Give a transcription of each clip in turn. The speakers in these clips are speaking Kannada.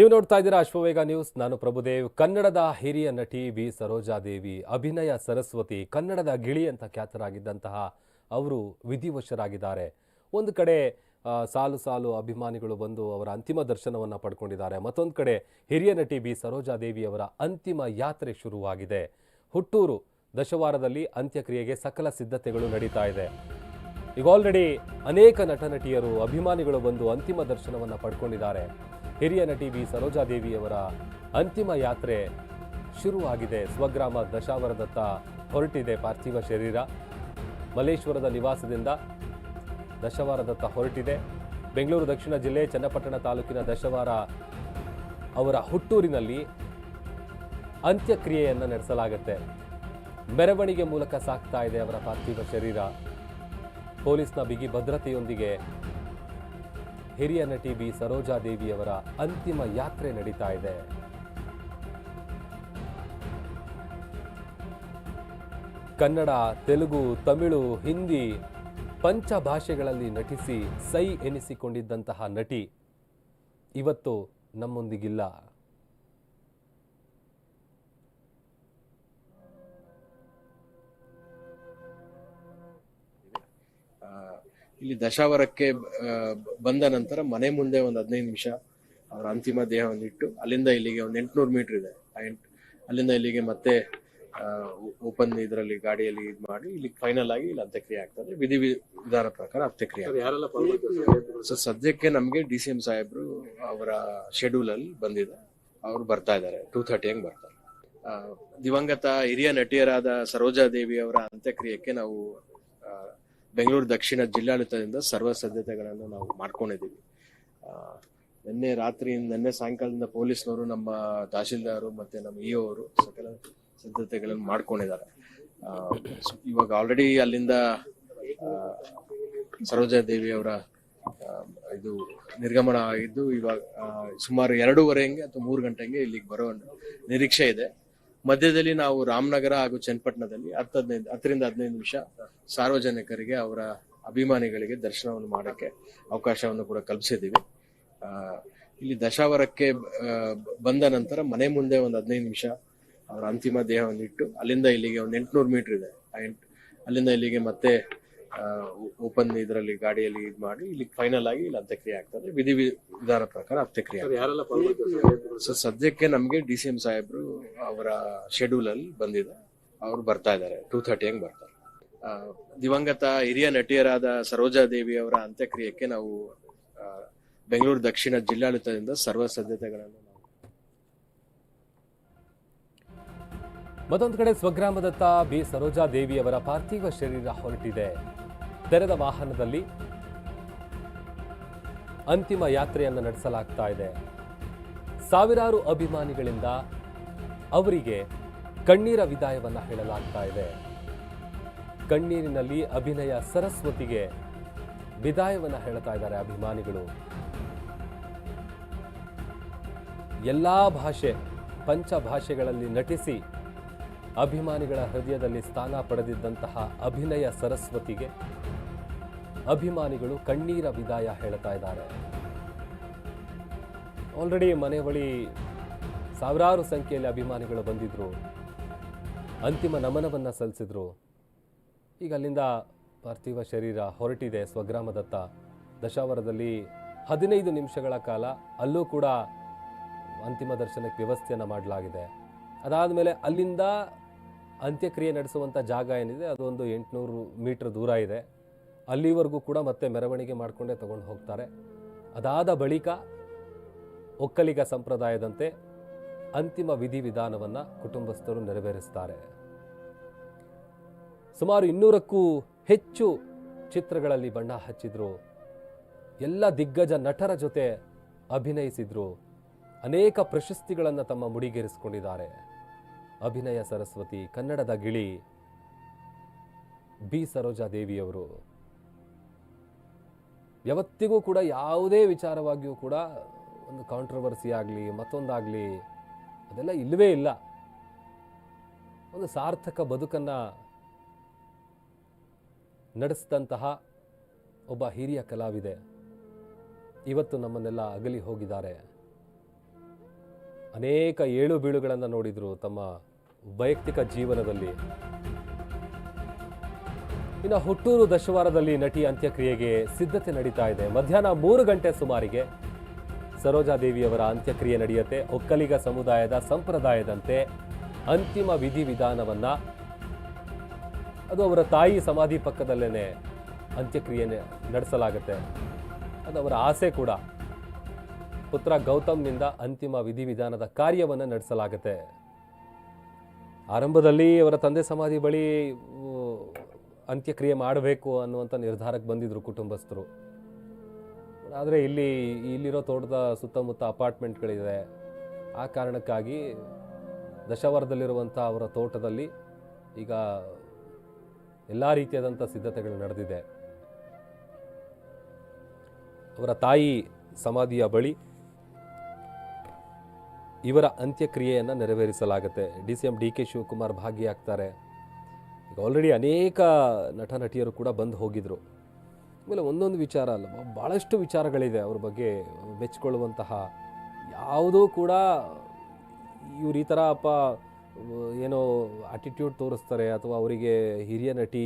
ನೀವು ನೋಡ್ತಾ ಇದ್ದೀರಾ ಅಶ್ವವೇಗ ನ್ಯೂಸ್. ನಾನು ಪ್ರಭುದೇವ್. ಕನ್ನಡದ ಹಿರಿಯ ನಟಿ ಬಿ ಸರೋಜಾದೇವಿ, ಅಭಿನಯ ಸರಸ್ವತಿ, ಕನ್ನಡದ ಗಿಳಿ ಅಂತ ಖ್ಯಾತರಾಗಿದ್ದಂತಹ ಅವರು ವಿಧಿವಶರಾಗಿದ್ದಾರೆ. ಒಂದು ಕಡೆ ಸಾಲು ಸಾಲು ಅಭಿಮಾನಿಗಳು ಬಂದು ಅವರ ಅಂತಿಮ ದರ್ಶನವನ್ನು ಪಡ್ಕೊಂಡಿದ್ದಾರೆ. ಮತ್ತೊಂದು ಕಡೆ, ಹಿರಿಯ ನಟಿ ಬಿ ಸರೋಜಾದೇವಿ ಅವರ ಅಂತಿಮ ಯಾತ್ರೆ ಶುರುವಾಗಿದೆ. ಹುಟ್ಟೂರು ದಶವಾರದಲ್ಲಿ ಅಂತ್ಯಕ್ರಿಯೆಗೆ ಸಕಲ ಸಿದ್ಧತೆಗಳು ನಡೀತಾ ಇದೆ. ಈಗ ಆಲ್ರೆಡಿ ಅನೇಕ ನಟ ನಟಿಯರು ಅಭಿಮಾನಿಗಳು ಬಂದು ಅಂತಿಮ ದರ್ಶನವನ್ನು ಪಡ್ಕೊಂಡಿದ್ದಾರೆ. ಹಿರಿಯ ನಟಿ ಬಿ ಸರೋಜಾದೇವಿಯವರ ಅಂತಿಮ ಯಾತ್ರೆ ಶುರುವಾಗಿದೆ. ಸ್ವಗ್ರಾಮ ದಶಾವರದತ್ತ ಹೊರಟಿದೆ ಪಾರ್ಥಿವ ಶರೀರ. ಮಲ್ಲೇಶ್ವರದ ನಿವಾಸದಿಂದ ದಶವಾರದತ್ತ ಹೊರಟಿದೆ. ಬೆಂಗಳೂರು ದಕ್ಷಿಣ ಜಿಲ್ಲೆ ಚನ್ನಪಟ್ಟಣ ತಾಲೂಕಿನ ದಶವಾರ ಅವರ ಹುಟ್ಟೂರಿನಲ್ಲಿ ಅಂತ್ಯಕ್ರಿಯೆಯನ್ನು ನಡೆಸಲಾಗುತ್ತೆ. ಮೆರವಣಿಗೆ ಮೂಲಕ ಸಾಕ್ತಾ ಇದೆ ಅವರ ಪಾರ್ಥಿವ ಶರೀರ. ಪೊಲೀಸ್ನ ಬಿಗಿ ಭದ್ರತೆಯೊಂದಿಗೆ ಹಿರಿಯ ನಟಿ ಬಿ. ಸರೋಜಾದೇವಿಯವರ ಅಂತಿಮ ಯಾತ್ರೆ ನಡೀತಾ ಇದೆ. ಕನ್ನಡ, ತೆಲುಗು, ತಮಿಳು, ಹಿಂದಿ ಪಂಚ ಭಾಷೆಗಳಲ್ಲಿ ನಟಿಸಿ ಸೈ ಎನಿಸಿಕೊಂಡಿದ್ದಂತಹ ನಟಿ ಇವತ್ತು ನಮ್ಮೊಂದಿಗಿಲ್ಲ. ಇಲ್ಲಿ ದಶಾವರಕ್ಕೆ ಬಂದ ನಂತರ ಮನೆ ಮುಂದೆ ಒಂದು ಹದಿನೈದು ನಿಮಿಷ ಅವರ ಅಂತಿಮ ದೇಹವನ್ನು ಇಟ್ಟು ಅಲ್ಲಿಂದ ಇಲ್ಲಿಗೆ ಒಂದು ಎಂಟುನೂರು ಮೀಟರ್ ಇದೆ. ಅಲ್ಲಿಂದ ಇಲ್ಲಿಗೆ ಮತ್ತೆ ಓಪನ್ ಇದರಲ್ಲಿ ಗಾಡಿಯಲ್ಲಿ ಇದು ಮಾಡಿ ಇಲ್ಲಿ ಫೈನಲ್ ಆಗಿ ಇಲ್ಲಿ ಅಂತ್ಯಕ್ರಿಯೆ ಆಗ್ತದೆ. ವಿಧಿ ವಿಧಾನ ಪ್ರಕಾರ ಅಂತ್ಯಕ್ರಿಯೆ. ಸೊ ಸದ್ಯಕ್ಕೆ ನಮಗೆ ಡಿ ಸಿ ಎಂ ಸಾಹೇಬ್ರು ಅವರ ಶೆಡ್ಯೂಲ್ ಅಲ್ಲಿ ಬಂದಿದೆ. ಅವ್ರು ಬರ್ತಾ ಇದ್ದಾರೆ. ಟೂ ಥರ್ಟಿ ಹಂಗೆ ಬರ್ತಾರೆ. ದಿವಂಗತ ಹಿರಿಯ ನಟಿಯರಾದ ಸರೋಜಾ ದೇವಿ ಅವರ ಅಂತ್ಯಕ್ರಿಯೆಗೆ ನಾವು ಬೆಂಗಳೂರು ದಕ್ಷಿಣ ಜಿಲ್ಲಾಡಳಿತದಿಂದ ಸರ್ವ ಸಿದ್ಧತೆಗಳನ್ನು ನಾವು ಮಾಡ್ಕೊಂಡಿದ್ದೀವಿ. ನಿನ್ನೆ ರಾತ್ರಿ, ನಿನ್ನೆ ಸಾಯಂಕಾಲದಿಂದ ಪೊಲೀಸ್ನವರು ನಮ್ಮ ತಹಶೀಲ್ದಾರು ಮತ್ತೆ ನಮ್ಮ ಇ ಅವರು ಸಕಲ ಸಿದ್ಧತೆಗಳನ್ನು ಮಾಡ್ಕೊಂಡಿದ್ದಾರೆ. ಇವಾಗ ಆಲ್ರೆಡಿ ಅಲ್ಲಿಂದ ಸರೋಜಾ ದೇವಿ ಅವರ ಇದು ನಿರ್ಗಮನ ಆಗಿದ್ದು ಇವಾಗ ಸುಮಾರು ಎರಡೂವರೆ ಹಂಗೆ ಅಥವಾ ಮೂರು ಗಂಟೆ ಹಂಗೆ ಇಲ್ಲಿಗೆ ಬರೋ ನಿರೀಕ್ಷೆ ಇದೆ. ಮಧ್ಯದಲ್ಲಿ ನಾವು ರಾಮನಗರ ಹಾಗೂ ಚನ್ನಪಟ್ಟಣದಲ್ಲಿ ಹತ್ತು ಹದಿನೈದು ಹತ್ತರಿಂದ ಹದಿನೈದು ನಿಮಿಷ ಸಾರ್ವಜನಿಕರಿಗೆ ಅವರ ಅಭಿಮಾನಿಗಳಿಗೆ ದರ್ಶನವನ್ನು ಮಾಡೋಕ್ಕೆ ಅವಕಾಶವನ್ನು ಕೂಡ ಕಲ್ಪಿಸಿದ್ದೀವಿ. ಇಲ್ಲಿ ದಶಾವರಕ್ಕೆ ಬಂದ ನಂತರ ಮನೆ ಮುಂದೆ ಒಂದು ಹದಿನೈದು ನಿಮಿಷ ಅವರ ಅಂತಿಮ ದೇಹವನ್ನು ಇಟ್ಟು ಅಲ್ಲಿಂದ ಇಲ್ಲಿಗೆ ಒಂದು ಎಂಟುನೂರು ಮೀಟರ್ ಇದೆ. ಅಲ್ಲಿಂದ ಇಲ್ಲಿಗೆ ಮತ್ತೆ ಓಪನ್ ಇದರಲ್ಲಿ ಗಾಡಿಯಲ್ಲಿ ಇದು ಮಾಡಿ ಇಲ್ಲಿ ಫೈನಲ್ ಆಗಿ ಇಲ್ಲಿ ಅಂತ್ಯಕ್ರಿಯೆ ಆಗ್ತದೆ ವಿಧಿ ವಿಧಾನ ಪ್ರಕಾರ ಅಂತ್ಯಕ್ರಿಯೆ ಆಗ್ತದೆ. ಸೊ ಸದ್ಯಕ್ಕೆ ನಮಗೆ ಡಿ ಸಿ ಎಂ ಸಾಹೇಬ್ರು ಅವರ ಶೆಡ್ಯೂಲ್ ಅಲ್ಲಿ ಬಂದಿದೆ. ಅವ್ರು ಬರ್ತಾ ಇದ್ದಾರೆ. ಟೂ ಥರ್ಟಿ ಹಂಗೆ ಬರ್ತಾರೆ. ಆ, ದಿವಂಗತ ಹಿರಿಯ ನಟಿಯರಾದ ಸರೋಜಾ ದೇವಿ ಅವರ ಅಂತ್ಯಕ್ರಿಯೆಗೆ ನಾವು ಆ, ಬೆಂಗಳೂರು ದಕ್ಷಿಣ ಜಿಲ್ಲಾಡಳಿತದಿಂದ ಸರ್ವ ಸಿದ್ಧತೆಗಳನ್ನು ನಾವು ಮತ್ತೊಂದು ಕಡೆ ಸ್ವಗ್ರಾಮದತ್ತ ಬಿ ಸರೋಜಾ ದೇವಿಯವರ ಪಾರ್ಥಿವ ಶರೀರ ಹೊರಟಿದೆ. ತೆರೆದ ವಾಹನದಲ್ಲಿ ಅಂತಿಮ ಯಾತ್ರೆಯನ್ನು ನಡೆಸಲಾಗ್ತಾ ಇದೆ. ಸಾವಿರಾರು ಅಭಿಮಾನಿಗಳಿಂದ ಅವರಿಗೆ ಕಣ್ಣೀರ ವಿದಾಯವನ್ನ ಹೇಳಲಾಗ್ತಾ ಇದೆ. ಕಣ್ಣೀರಿನಲ್ಲಿ ಅಭಿನಯ ಸರಸ್ವತಿಗೆ ವಿದಾಯವನ್ನ ಹೇಳ್ತಾ ಇದ್ದಾರೆ ಅಭಿಮಾನಿಗಳು. ಎಲ್ಲ ಭಾಷೆ ಪಂಚ ಭಾಷೆಗಳಲ್ಲಿ ನಟಿಸಿ ಅಭಿಮಾನಿಗಳ ಹೃದಯದಲ್ಲಿ ಸ್ಥಾನ ಪಡೆದಿದ್ದಂತಹ ಅಭಿನಯ ಸರಸ್ವತಿಗೆ ಅಭಿಮಾನಿಗಳು ಕಣ್ಣೀರ ವಿದಾಯ ಹೇಳ್ತಾ ಇದ್ದಾರೆ. ಆಲ್ರೆಡಿ ಮನೆ ಬಳಿ ಸಾವಿರಾರು ಸಂಖ್ಯೆಯಲ್ಲಿ ಅಭಿಮಾನಿಗಳು ಬಂದಿದ್ರು. ಅಂತಿಮ ನಮನವನ್ನು ಸಲ್ಲಿಸಿದ್ರು. ಈಗ ಅಲ್ಲಿಂದ ಪಾರ್ಥಿವ ಶರೀರ ಹೊರಟಿದೆ ಸ್ವಗ್ರಾಮದತ್ತ. ದಶಾವರದಲ್ಲಿ ಹದಿನೈದು ನಿಮಿಷಗಳ ಕಾಲ ಅಲ್ಲೂ ಕೂಡ ಅಂತಿಮ ದರ್ಶನಕ್ಕೆ ವ್ಯವಸ್ಥೆಯನ್ನು ಮಾಡಲಾಗಿದೆ. ಅದಾದ ಮೇಲೆ ಅಲ್ಲಿಂದ ಅಂತ್ಯಕ್ರಿಯೆ ನಡೆಸುವಂಥ ಜಾಗ ಏನಿದೆ, ಅದೊಂದು ಎಂಟುನೂರು ಮೀಟ್ರ್ ದೂರ ಇದೆ. ಅಲ್ಲಿವರೆಗೂ ಕೂಡ ಮತ್ತೆ ಮೆರವಣಿಗೆ ಮಾಡಿಕೊಂಡೇ ತಗೊಂಡು ಹೋಗ್ತಾರೆ. ಅದಾದ ಬಳಿಕ ಒಕ್ಕಲಿಗ ಸಂಪ್ರದಾಯದಂತೆ ಅಂತಿಮ ವಿಧಿವಿಧಾನವನ್ನು ಕುಟುಂಬಸ್ಥರು ನೆರವೇರಿಸ್ತಾರೆ. ಸುಮಾರು ಇನ್ನೂರಕ್ಕೂ ಹೆಚ್ಚು ಚಿತ್ರಗಳಲ್ಲಿ ಬಣ್ಣ ಹಚ್ಚಿದ್ರು. ಎಲ್ಲ ದಿಗ್ಗಜ ನಟರ ಜೊತೆ ಅಭಿನಯಿಸಿದ್ರು. ಅನೇಕ ಪ್ರಶಸ್ತಿಗಳನ್ನು ತಮ್ಮ ಮುಡಿಗೇರಿಸಿಕೊಂಡಿದ್ದಾರೆ. ಅಭಿನಯ ಸರಸ್ವತಿ, ಕನ್ನಡದ ಗಿಳಿ ಬಿ. ಸರೋಜಾ ದೇವಿಯವರು ಯಾವತ್ತಿಗೂ ಕೂಡ ಯಾವುದೇ ವಿಚಾರವಾಗಿಯೂ ಕೂಡ ಒಂದು ಕಾಂಟ್ರವರ್ಸಿ ಆಗಲಿ, ಮತ್ತೊಂದಾಗಲಿ, ಅದೆಲ್ಲ ಇಲ್ಲವೇ ಇಲ್ಲ. ಒಂದು ಸಾರ್ಥಕ ಬದುಕನ್ನು ನಡೆಸಿದಂತಹ ಒಬ್ಬ ಹಿರಿಯ ಕಲಾವಿದೆ ಇವತ್ತು ನಮ್ಮನ್ನೆಲ್ಲ ಅಗಲಿ ಹೋಗಿದ್ದಾರೆ. ಅನೇಕ ಏಳು ಬೀಳುಗಳನ್ನು ನೋಡಿದರು ತಮ್ಮ ವೈಯಕ್ತಿಕ ಜೀವನದಲ್ಲಿ. ಇನ್ನು ಹುಟ್ಟೂರು ದಶವಾರದಲ್ಲಿ ನಟಿ ಅಂತ್ಯಕ್ರಿಯೆಗೆ ಸಿದ್ಧತೆ ನಡೀತಾ ಇದೆ. ಮಧ್ಯಾಹ್ನ ಮೂರು ಗಂಟೆ ಸುಮಾರಿಗೆ ಸರೋಜಾದೇವಿಯವರ ಅಂತ್ಯಕ್ರಿಯೆ ನಡೆಯುತ್ತೆ. ಒಕ್ಕಲಿಗ ಸಮುದಾಯದ ಸಂಪ್ರದಾಯದಂತೆ ಅಂತಿಮ ವಿಧಿವಿಧಾನವನ್ನ ಅದು ಅವರ ತಾಯಿ ಸಮಾಧಿ ಪಕ್ಕದಲ್ಲೇ ಅಂತ್ಯಕ್ರಿಯೆ ನಡೆಸಲಾಗುತ್ತೆ. ಅದು ಅವರ ಆಸೆ ಕೂಡ. ಪುತ್ರ ಗೌತಮ್ನಿಂದ ಅಂತಿಮ ವಿಧಿವಿಧಾನದ ಕಾರ್ಯವನ್ನು ನಡೆಸಲಾಗುತ್ತೆ. ಆರಂಭದಲ್ಲಿ ಅವರ ತಂದೆ ಸಮಾಧಿ ಬಳಿ ಅಂತ್ಯಕ್ರಿಯೆ ಮಾಡಬೇಕು ಅನ್ನುವಂಥ ನಿರ್ಧಾರಕ್ಕೆ ಬಂದಿದ್ದರು ಕುಟುಂಬಸ್ಥರು. ಆದರೆ ಇಲ್ಲಿ, ಇಲ್ಲಿರೋ ತೋಟದ ಸುತ್ತಮುತ್ತ ಅಪಾರ್ಟ್ಮೆಂಟ್ಗಳಿದೆ. ಆ ಕಾರಣಕ್ಕಾಗಿ ದಶವರದಲ್ಲಿರುವಂಥ ಅವರ ತೋಟದಲ್ಲಿ ಈಗ ಎಲ್ಲ ರೀತಿಯಾದಂಥ ಸಿದ್ಧತೆಗಳು ನಡೆದಿದೆ. ಅವರ ತಾಯಿ ಸಮಾಧಿಯ ಬಳಿ ಇವರ ಅಂತ್ಯಕ್ರಿಯೆಯನ್ನು ನೆರವೇರಿಸಲಾಗುತ್ತೆ. D C M D K Shivakumar ಭಾಗಿಯಾಗ್ತಾರೆ. ಈಗ ಆಲ್ರೆಡಿ ಅನೇಕ ನಟ ನಟಿಯರು ಕೂಡ ಬಂದು ಹೋಗಿದ್ರು. ಆಮೇಲೆ ಒಂದೊಂದು ವಿಚಾರ ಅಲ್ಲ ಭಾಳಷ್ಟು ವಿಚಾರಗಳಿದೆ ಅವ್ರ ಬಗ್ಗೆ ಮೆಚ್ಚಿಕೊಳ್ಳುವಂತಹ ಯಾವುದೂ ಕೂಡ ಇವ್ರು ಈ ಥರ ಅಪ್ಪ ಏನೋ ಆಟಿಟ್ಯೂಡ್ ತೋರಿಸ್ತಾರೆ ಅಥವಾ ಅವರಿಗೆ ಹಿರಿಯ ನಟಿ,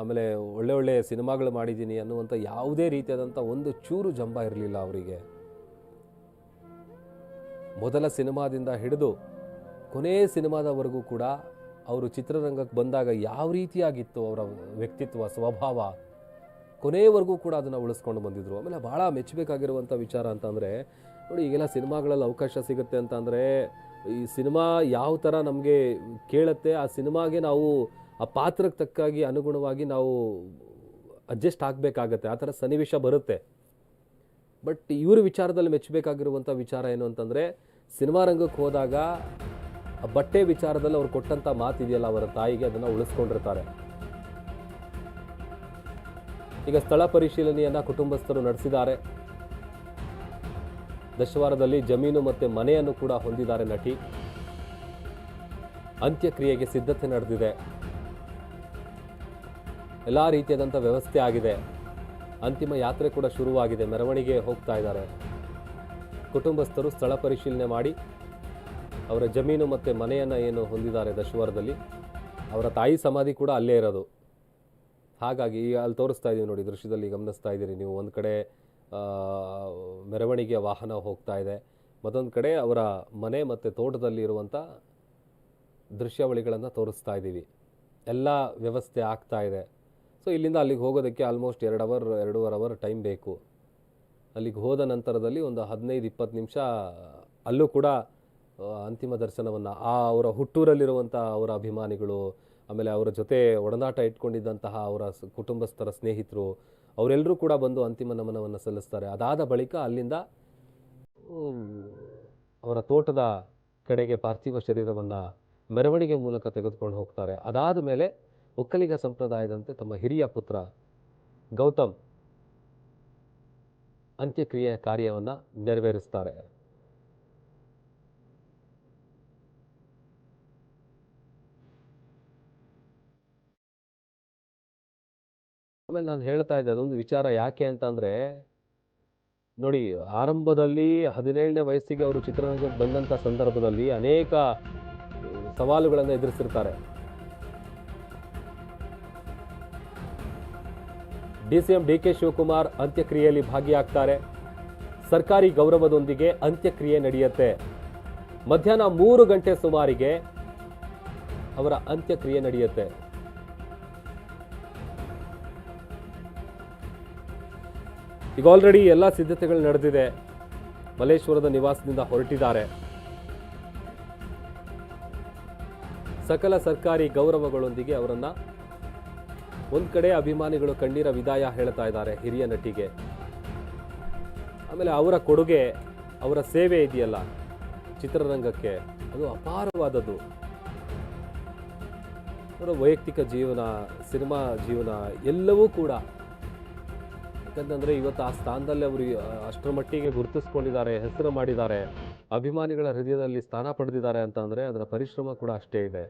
ಆಮೇಲೆ ಒಳ್ಳೆ ಒಳ್ಳೆ ಸಿನಿಮಾಗಳು ಮಾಡಿದ್ದೀನಿ ಅನ್ನುವಂಥ ಯಾವುದೇ ರೀತಿಯಾದಂಥ ಒಂದು ಚೂರು ಜಂಬ ಇರಲಿಲ್ಲ ಅವರಿಗೆ. ಮೊದಲ ಸಿನಿಮಾದಿಂದ ಹಿಡಿದು ಕೊನೆಯ ಸಿನಿಮಾದವರೆಗೂ ಕೂಡ ಅವರು ಚಿತ್ರರಂಗಕ್ಕೆ ಬಂದಾಗ ಯಾವ ರೀತಿಯಾಗಿತ್ತು ಅವರ ವ್ಯಕ್ತಿತ್ವ, ಸ್ವಭಾವ? ಕೊನೆಯವರೆಗೂ ಕೂಡ ಅದನ್ನು ಉಳಿಸ್ಕೊಂಡು ಬಂದಿದ್ರು. ಆಮೇಲೆ ಭಾಳ ಮೆಚ್ಚಬೇಕಾಗಿರುವಂಥ ವಿಚಾರ ಅಂತಂದರೆ, ನೋಡಿ ಈಗೆಲ್ಲ ಸಿನಿಮಾಗಳಲ್ಲಿ ಅವಕಾಶ ಸಿಗುತ್ತೆ ಅಂತಂದರೆ, ಈ ಸಿನಿಮಾ ಯಾವ ಥರ ನಮಗೆ ಕೇಳುತ್ತೆ, ಆ ಸಿನಿಮಾಗೆ ನಾವು ಆ ಪಾತ್ರಕ್ಕೆ ತಕ್ಕಾಗಿ ಅನುಗುಣವಾಗಿ ನಾವು ಅಡ್ಜಸ್ಟ್ ಆಗಬೇಕಾಗತ್ತೆ. ಆ ಥರ ಸನ್ನಿವೇಶ ಬರುತ್ತೆ. ಬಟ್ ಇವ್ರ ವಿಚಾರದಲ್ಲಿ ಮೆಚ್ಚಬೇಕಾಗಿರುವಂಥ ವಿಚಾರ ಏನು ಅಂತಂದರೆ, ಸಿನಿಮಾ ರಂಗಕ್ಕೆ ಹೋದಾಗ ಬಟ್ಟೆ ವಿಚಾರದಲ್ಲಿ ಅವ್ರು ಕೊಟ್ಟಂಥ ಮಾತಿದೆಯಲ್ಲ, ಅವರ ತಾಯಿಗೆ ಅದನ್ನು ಉಳಿಸ್ಕೊಂಡಿರ್ತಾರೆ. ಈಗ ಸ್ಥಳ ಪರಿಶೀಲನೆಯನ್ನ ಕುಟುಂಬಸ್ಥರು ನಡೆಸಿದ್ದಾರೆ. ದಶವಾರದಲ್ಲಿ ಜಮೀನು ಮತ್ತು ಮನೆಯನ್ನು ಕೂಡ ಹೊಂದಿದ್ದಾರೆ ನಟಿ. ಅಂತ್ಯಕ್ರಿಯೆಗೆ ಸಿದ್ಧತೆ ನಡೆದಿದೆ. ಎಲ್ಲ ರೀತಿಯಾದಂಥ ವ್ಯವಸ್ಥೆ ಆಗಿದೆ. ಅಂತಿಮ ಯಾತ್ರೆ ಕೂಡ ಶುರುವಾಗಿದೆ, ಮೆರವಣಿಗೆ ಹೋಗ್ತಾ ಇದ್ದಾರೆ. ಕುಟುಂಬಸ್ಥರು ಸ್ಥಳ ಪರಿಶೀಲನೆ ಮಾಡಿ. ಅವರ ಜಮೀನು ಮತ್ತು ಮನೆಯನ್ನು ಏನು ಹೊಂದಿದ್ದಾರೆ ದಶವಾರದಲ್ಲಿ, ಅವರ ತಾಯಿ ಸಮಾಧಿ ಕೂಡ ಅಲ್ಲೇ ಇರೋದು. ಹಾಗಾಗಿ ಈಗ ಅಲ್ಲಿ ತೋರಿಸ್ತಾ ಇದ್ದೀವಿ ನೋಡಿ, ದೃಶ್ಯದಲ್ಲಿ ಗಮನಿಸ್ತಾ ಇದ್ದೀರಿ ನೀವು. ಒಂದು ಕಡೆ ಮೆರವಣಿಗೆ ಮೆರವಣಿಗೆಯ ವಾಹನ ಹೋಗ್ತಾ ಇದೆ. ಮತ್ತೊಂದು ಕಡೆ ಅವರ ಮನೆ ಮತ್ತು ತೋಟದಲ್ಲಿ ಇರುವಂಥ ದೃಶ್ಯಾವಳಿಗಳನ್ನು ತೋರಿಸ್ತಾ ಇದ್ದೀವಿ. ಎಲ್ಲ ವ್ಯವಸ್ಥೆ ಆಗ್ತಾ ಇದೆ. ಸೊ ಇಲ್ಲಿಂದ ಅಲ್ಲಿಗೆ ಹೋಗೋದಕ್ಕೆ ಆಲ್ಮೋಸ್ಟ್ ಎರಡು ಅವರ್ ಎರಡೂವರೆ ಅವರ್ ಟೈಮ್ ಬೇಕು. ಅಲ್ಲಿಗೆ ಹೋದ ನಂತರದಲ್ಲಿ ಒಂದು ಹದಿನೈದು ಇಪ್ಪತ್ತು ನಿಮಿಷ ಅಲ್ಲೂ ಕೂಡ ಅಂತಿಮ ದರ್ಶನವನ್ನು, ಆ ಅವರ ಹುಟ್ಟೂರಲ್ಲಿರುವಂಥ ಅವರ ಅಭಿಮಾನಿಗಳು, ಆಮೇಲೆ ಅವರ ಜೊತೆ ಒಡನಾಟ ಇಟ್ಕೊಂಡಿದ್ದಂತಹ ಅವರ ಕುಟುಂಬಸ್ಥರ ಸ್ನೇಹಿತರು, ಅವರೆಲ್ಲರೂ ಕೂಡ ಬಂದು ಅಂತಿಮ ನಮನವನ್ನು ಸಲ್ಲಿಸ್ತಾರೆ. ಅದಾದ ಬಳಿಕ ಅಲ್ಲಿಂದ ಅವರ ತೋಟದ ಕಡೆಗೆ ಪಾರ್ಥಿವ ಶರೀರವನ್ನು ಮೆರವಣಿಗೆ ಮೂಲಕ ತೆಗೆದುಕೊಂಡು ಹೋಗ್ತಾರೆ. ಅದಾದ ಮೇಲೆ ಒಕ್ಕಲಿಗ ಸಂಪ್ರದಾಯದಂತೆ ತಮ್ಮ ಹಿರಿಯ ಪುತ್ರ ಗೌತಮ್ ಅಂತ್ಯಕ್ರಿಯೆ ಕಾರ್ಯವನ್ನು ನೆರವೇರಿಸ್ತಾರೆ. ಆಮೇಲೆ ನಾನು ಹೇಳ್ತಾ ಇದ್ದೆ, ಅದೊಂದು ವಿಚಾರ ಯಾಕೆ ಅಂತಂದರೆ, ನೋಡಿ ಆರಂಭದಲ್ಲಿ ಹದಿನೇಳನೇ ವಯಸ್ಸಿಗೆ ಅವರು ಚಿತ್ರರಂಗಕ್ಕೆ ಬಂದಂಥ ಸಂದರ್ಭದಲ್ಲಿ ಅನೇಕ ಸವಾಲುಗಳನ್ನು ಎದುರಿಸಿರ್ತಾರೆ. D C M D K Shivakumar ಅಂತ್ಯಕ್ರಿಯೆಯಲ್ಲಿ ಭಾಗಿಯಾಗ್ತಾರೆ. ಸರ್ಕಾರಿ ಗೌರವದೊಂದಿಗೆ ಅಂತ್ಯಕ್ರಿಯೆ ನಡೆಯುತ್ತೆ. ಮಧ್ಯಾಹ್ನ ಮೂರು ಗಂಟೆ ಸುಮಾರಿಗೆ ಅವರ ಅಂತ್ಯಕ್ರಿಯೆ ನಡೆಯುತ್ತೆ. ಈಗ ಆಲ್ರೆಡಿ ಎಲ್ಲ ಸಿದ್ಧತೆಗಳು ನಡೆದಿದೆ. ಮಲ್ಲೇಶ್ವರದ ನಿವಾಸದಿಂದ ಹೊರಟಿದ್ದಾರೆ. ಸಕಲ ಸರ್ಕಾರಿ ಗೌರವಗಳೊಂದಿಗೆ ಅವರನ್ನ ಒಂದ್ ಕಡೆ ಅಭಿಮಾನಿಗಳು ಕಣ್ಣೀರ ವಿದಾಯ ಹೇಳ್ತಾ ಇದ್ದಾರೆ ಹಿರಿಯ ನಟಿಗೆ. ಆಮೇಲೆ ಅವರ ಕೊಡುಗೆ, ಅವರ ಸೇವೆ ಇದೆಯಲ್ಲ, ಚಿತ್ರರಂಗಕ್ಕೆ, ಅದು ಅಪಾರವಾದದ್ದು. ಅವರ ವೈಯಕ್ತಿಕ ಜೀವನ, ಸಿನಿಮಾ ಜೀವನ ಎಲ್ಲವೂ ಕೂಡ ಯಾಕಂತಂದ್ರೆ ಇವತ್ತು ಆ ಸ್ಥಾನದಲ್ಲಿ ಅವರು ಅಷ್ಟರ ಮಟ್ಟಿಗೆ ಗುರುತಿಸ್ಕೊಂಡಿದ್ದಾರೆ, ಹೆಸರು ಮಾಡಿದ್ದಾರೆ, ಅಭಿಮಾನಿಗಳ ಹೃದಯದಲ್ಲಿ ಸ್ಥಾನ ಪಡೆದಿದ್ದಾರೆ ಅಂತ ಅಂದ್ರೆ ಅದರ ಪರಿಶ್ರಮ ಕೂಡ ಅಷ್ಟೇ ಇದೆ.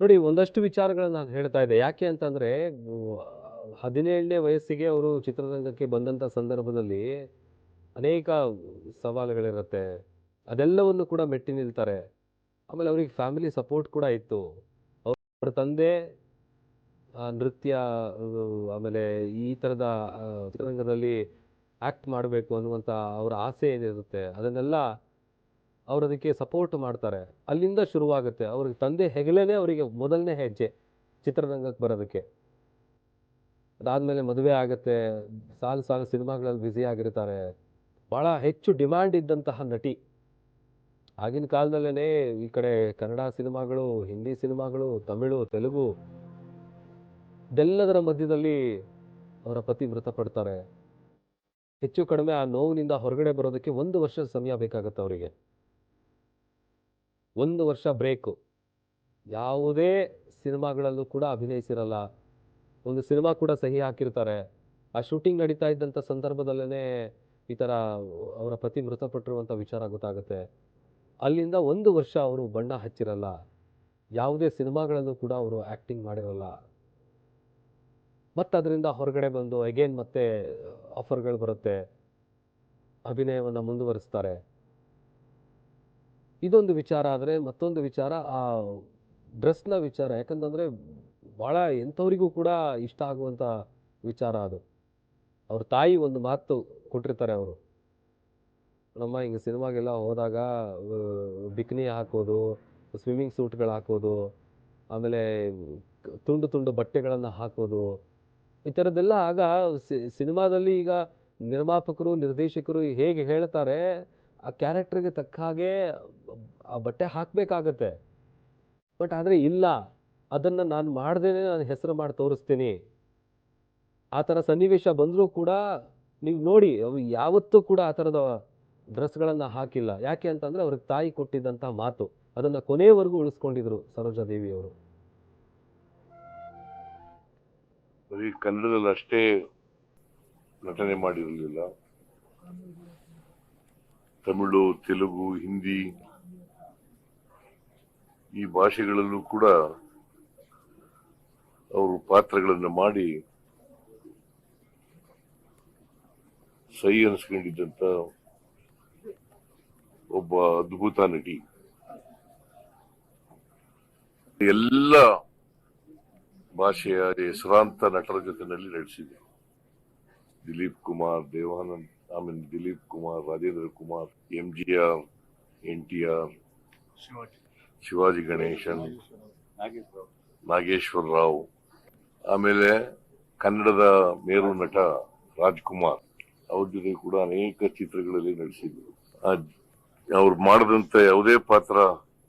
ನೋಡಿ, ಒಂದಷ್ಟು ವಿಚಾರಗಳನ್ನ ನಾನು ಹೇಳ್ತಾ ಇದ್ದೆ. ಯಾಕೆ ಅಂತಂದರೆ, ಹದಿನೇಳನೇ ವಯಸ್ಸಿಗೆ ಅವರು ಚಿತ್ರರಂಗಕ್ಕೆ ಬಂದಂಥ ಸಂದರ್ಭದಲ್ಲಿ ಅನೇಕ ಸವಾಲುಗಳಿರುತ್ತೆ. ಅದೆಲ್ಲವನ್ನು ಕೂಡ ಮೆಟ್ಟಿ ನಿಲ್ತಾರೆ. ಆಮೇಲೆ ಅವ್ರಿಗೆ ಫ್ಯಾಮಿಲಿ ಸಪೋರ್ಟ್ ಕೂಡ ಇತ್ತು. ಅವ್ರ ತಂದೆ ನೃತ್ಯ, ಆಮೇಲೆ ಈ ಥರದ ಚಿತ್ರರಂಗದಲ್ಲಿ ಆ್ಯಕ್ಟ್ ಮಾಡಬೇಕು ಅನ್ನುವಂಥ ಅವರ ಆಸೆ ಏನಿರುತ್ತೆ, ಅದನ್ನೆಲ್ಲ ಅವ್ರು ಅದಕ್ಕೆ ಸಪೋರ್ಟ್ ಮಾಡ್ತಾರೆ. ಅಲ್ಲಿಂದ ಶುರುವಾಗುತ್ತೆ. ಅವ್ರಿಗೆ ತಂದೆ ಹೆಗಲೇ ಅವರಿಗೆ ಮೊದಲನೇ ಹೆಜ್ಜೆ ಚಿತ್ರರಂಗಕ್ಕೆ ಬರೋದಕ್ಕೆ. ಅದಾದಮೇಲೆ ಮದುವೆ ಆಗುತ್ತೆ. ಸಾಲು ಸಾಲು ಸಿನಿಮಾಗಳಲ್ಲಿ ಬ್ಯುಸಿ ಆಗಿರ್ತಾರೆ. ಭಾಳ ಹೆಚ್ಚು ಡಿಮ್ಯಾಂಡ್ ಇದ್ದಂತಹ ನಟಿ. ಆಗಿನ ಕಾಲದಲ್ಲೇ ಈ ಕಡೆ ಕನ್ನಡ ಸಿನಿಮಾಗಳು, ಹಿಂದಿ ಸಿನಿಮಾಗಳು, ತಮಿಳು, ತೆಲುಗು ಇದೆಲ್ಲದರ ಮಧ್ಯದಲ್ಲಿ ಅವರ ಪತಿ ಮೃತಪಡ್ತಾರೆ. ಹೆಚ್ಚು ಕಡಿಮೆ ಆ ನೋವಿನಿಂದ ಹೊರಗಡೆ ಬರೋದಕ್ಕೆ ಒಂದು ವರ್ಷದ ಸಮಯ ಬೇಕಾಗುತ್ತೆ ಅವರಿಗೆ. ಒಂದು ವರ್ಷ ಬ್ರೇಕು. ಯಾವುದೇ ಸಿನಿಮಾಗಳಲ್ಲೂ ಕೂಡ ಅಭಿನಯಿಸಿರಲ್ಲ. ಒಂದು ಸಿನಿಮಾ ಕೂಡ ಸಹಿ ಹಾಕಿರ್ತಾರೆ. ಆ ಶೂಟಿಂಗ್ ನಡೀತಾ ಇದ್ದಂಥ ಸಂದರ್ಭದಲ್ಲೇ ಈ ಥರ ಅವರ ಪತಿ ಮೃತಪಟ್ಟಿರುವಂಥ ವಿಚಾರ ಗೊತ್ತಾಗುತ್ತೆ. ಅಲ್ಲಿಂದ ಒಂದು ವರ್ಷ ಅವರು ಬಣ್ಣ ಹಚ್ಚಿರಲ್ಲ. ಯಾವುದೇ ಸಿನಿಮಾಗಳಲ್ಲೂ ಕೂಡ ಅವರು ಆ್ಯಕ್ಟಿಂಗ್ ಮಾಡಿರಲ್ಲ. ಮತ್ತು ಅದರಿಂದ ಹೊರಗಡೆ ಬಂದು ಅಗೇನ್ ಮತ್ತೆ ಆಫರ್ಗಳು ಬರುತ್ತೆ. ಅಭಿನಯವನ್ನು ಮುಂದುವರಿಸ್ತಾರೆ. ಇದೊಂದು ವಿಚಾರ ಆದರೆ ಮತ್ತೊಂದು ವಿಚಾರ, ಆ ಡ್ರೆಸ್ನ ವಿಚಾರ. ಯಾಕಂತಂದರೆ ಭಾಳ ಎಂಥವರಿಗೂ ಕೂಡ ಇಷ್ಟ ಆಗುವಂಥ ವಿಚಾರ ಅದು. ಅವ್ರ ತಾಯಿ ಒಂದು ಮಾತು ಕೊಟ್ಟಿರ್ತಾರೆ ಅವರು. ನಮ್ಮ ಹಿಂಗೆ ಸಿನಿಮಾಗೆಲ್ಲ ಹೋದಾಗ ಬಿಕ್ನಿ ಹಾಕೋದು, ಸ್ವಿಮ್ಮಿಂಗ್ ಸೂಟ್ಗಳು ಹಾಕೋದು, ಆಮೇಲೆ ತುಂಡು ತುಂಡು ಬಟ್ಟೆಗಳನ್ನು ಹಾಕೋದು, ಈ ಥರದ್ದೆಲ್ಲ ಆಗ ಸಿನಿಮಾದಲ್ಲಿ ಈಗ ನಿರ್ಮಾಪಕರು, ನಿರ್ದೇಶಕರು ಹೇಗೆ ಹೇಳ್ತಾರೆ ಆ ಕ್ಯಾರೆಕ್ಟರ್ಗೆ ತಕ್ಕ ಹಾಗೆ ಆ ಬಟ್ಟೆ ಹಾಕಬೇಕಾಗತ್ತೆ. ಬಟ್ ಆದರೆ ಇಲ್ಲ, ಅದನ್ನು ನಾನು ಮಾಡ್ದೇ ನಾನು ಹೆಸರು ಮಾಡಿ ತೋರಿಸ್ತೀನಿ. ಆ ಥರ ಸನ್ನಿವೇಶ ಬಂದರೂ ಕೂಡ ನೀವು ನೋಡಿ, ಅವು ಯಾವತ್ತೂ ಕೂಡ ಆ ಥರದ ಡ್ರೆಸ್ಗಳನ್ನು ಹಾಕಿಲ್ಲ. ಯಾಕೆ ಅಂತಂದರೆ ಅವ್ರಿಗೆ ತಾಯಿ ಕೊಟ್ಟಿದ್ದಂಥ ಮಾತು. ಅದನ್ನು ಕೊನೆಯವರೆಗೂ ಉಳಿಸ್ಕೊಂಡಿದ್ರು ಸರೋಜಾ ದೇವಿಯವರು ಬರೀ ಕನ್ನಡದಲ್ಲಿ ಅಷ್ಟೇ ನಟನೆ ಮಾಡಿರಲಿಲ್ಲ. ತಮಿಳು, ತೆಲುಗು, ಹಿಂದಿ ಈ ಭಾಷೆಗಳಲ್ಲೂ ಕೂಡ ಅವರು ಪಾತ್ರಗಳನ್ನು ಮಾಡಿ ಸಹಿ ಅನಿಸ್ಕೊಂಡಿದ್ದಂತ ಒಬ್ಬ ಅದ್ಭುತ ನಟಿ. ಎಲ್ಲ ಭಾಷೆಯ ಹೆಸರಾಂತ ನಟರ ಜೊತೆಯಲ್ಲಿ ನಡೆಸಿದೆ ದಿಲೀಪ್ ಕುಮಾರ್, ದೇವಾನಂದ್. ಆಮೇಲೆ Dilip Kumar Rajendra Kumar M G R N T R Shivaji Ganesan Nageswara Rao. ಆಮೇಲೆ ಕನ್ನಡದ ಮೇರು ನಟ ರಾಜ್ಕುಮಾರ್. ಅವ್ರ ಜೊತೆ ಕೂಡ ಅನೇಕ ಚಿತ್ರಗಳಲ್ಲಿ ನಟಿಸಿದ್ರು. ಅವ್ರು ಮಾಡದಂತ ಯಾವುದೇ ಪಾತ್ರ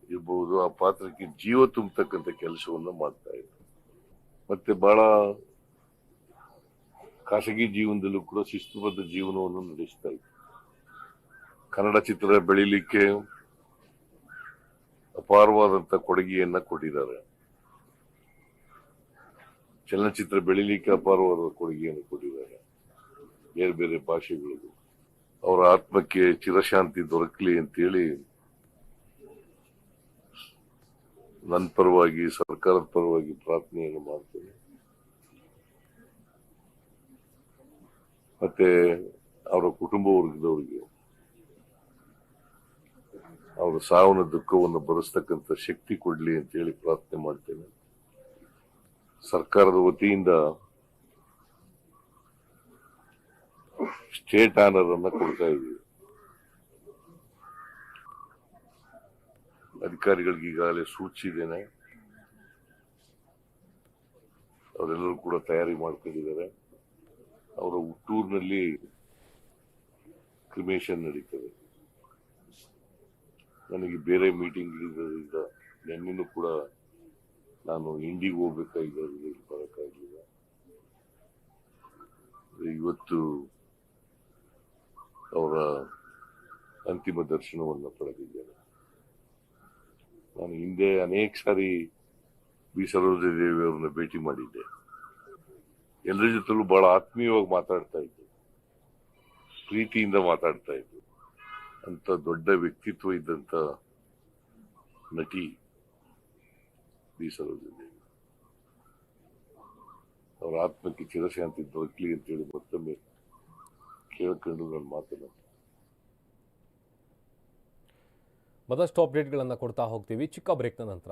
ಇರಬಹುದು ಆ ಪಾತ್ರಕ್ಕೆ ಜೀವ ತುಂಬತಕ್ಕಂತ ಕೆಲಸವನ್ನು ಮಾಡ್ತಾ ಇದ್ರು. ಮತ್ತೆ ಬಹಳ ಖಾಸಗಿ ಜೀವನದಲ್ಲೂ ಕೂಡ ಶಿಸ್ತುಬದ್ಧ ಜೀವನವನ್ನು ನಡೆಸ್ತಾ ಇತ್ತು ಕನ್ನಡ ಚಿತ್ರ ಬೆಳಿಲಿಕ್ಕೆ ಅಪಾರವಾದಂತ ಕೊಡುಗೆಯನ್ನ ಕೊಟ್ಟಿದ್ದಾರೆ. ಚಲನಚಿತ್ರ ಬೆಳಿಲಿಕ್ಕೆ ಅಪಾರವಾದ ಕೊಡುಗೆಯನ್ನು ಕೊಟ್ಟಿದ್ದಾರೆ. ಬೇರೆ ಬೇರೆ ಭಾಷೆಗಳಿಗೂ. ಅವರ ಆತ್ಮಕ್ಕೆ ಚಿರಶಾಂತಿ ದೊರಕಲಿ ಅಂತೇಳಿ ನನ್ನ ಪರವಾಗಿ, ಸರ್ಕಾರದ ಪರವಾಗಿ ಪ್ರಾರ್ಥನೆಯನ್ನು ಮಾಡ್ತೇನೆ. ಮತ್ತೆ ಅವರ ಕುಟುಂಬ ವರ್ಗದವರಿಗೆ ಅವರ ಸಾವಿನ ದುಃಖವನ್ನು ಭರಿಸ್ತಕ್ಕಂಥ ಶಕ್ತಿ ಕೊಡಲಿ ಅಂತ ಹೇಳಿ ಪ್ರಾರ್ಥನೆ ಮಾಡ್ತೇನೆ. ಸರ್ಕಾರದ ವತಿಯಿಂದ ಸ್ಟೇಟ್ ಆನರ್ ಅನ್ನ ಕೊಡ್ತಾ ಇದ್ದೀವಿ. ಅಧಿಕಾರಿಗಳಿಗೆ ಈಗಾಗಲೇ ಸೂಚಿಸಿದ್ದೇನೆ ಅವರೆಲ್ಲರೂ ಕೂಡ ತಯಾರಿ ಮಾಡ್ಕೊಂಡಿದ್ದಾರೆ. ಅವರ ಹುಟ್ಟೂರಿನಲ್ಲಿ ಕ್ರಿಮೇಷನ್ ನಡೀತದೆ. ನನಗೆ ಬೇರೆ ಮೀಟಿಂಗ್ ಇರೋದ್ರಿಂದ ನೆನ್ನೂ ಕೂಡ ನಾನು ಇಂಡಿಗೆ ಹೋಗ್ಬೇಕಾಗಿರೋದ್ರಿಂದ ಬರೋಕ್ಕಾಗಲಿಲ್ಲ ಇವತ್ತು ಅವರ ಅಂತಿಮ ದರ್ಶನವನ್ನು ಪಡೆದಿದ್ದೇನೆ. ನಾನು ಹಿಂದೆ ಅನೇಕ ಸಾರಿ ಬಿ. ಸರೋಜದೇವಿ ಅವರನ್ನ ಭೇಟಿ ಮಾಡಿದ್ದೆ. ಎಲ್ಲರ ಜೊತೆಲೂ ಬಹಳ ಆತ್ಮೀಯವಾಗಿ ಮಾತಾಡ್ತಾ ಇದ್ದೆ. ಪ್ರೀತಿಯಿಂದ ಮಾತಾಡ್ತಾ ಇದ್ದೆ. ಅಂತ ದೊಡ್ಡ ವ್ಯಕ್ತಿತ್ವ ಇದ್ದಂತ ನಟಿ ಬಿ ಸರೋಜಿನಿ. ಅವರ ಆತ್ಮಕ್ಕೆ ಚಿರಶಾಂತಿ ದೊರಕಲಿ ಅಂತೇಳಿ ಮತ್ತೊಮ್ಮೆ ಕೇಳ್ಕೊಂಡು ನನ್ನ ಮಾತನ್ನು ಮತ್ತಷ್ಟು ಅಪ್ಡೇಟ್ಗಳನ್ನು ಕೊಡ್ತಾ ಹೋಗ್ತೀವಿ. ಚಿಕ್ಕ ಬ್ರೇಕ್ನ ನಂತರ.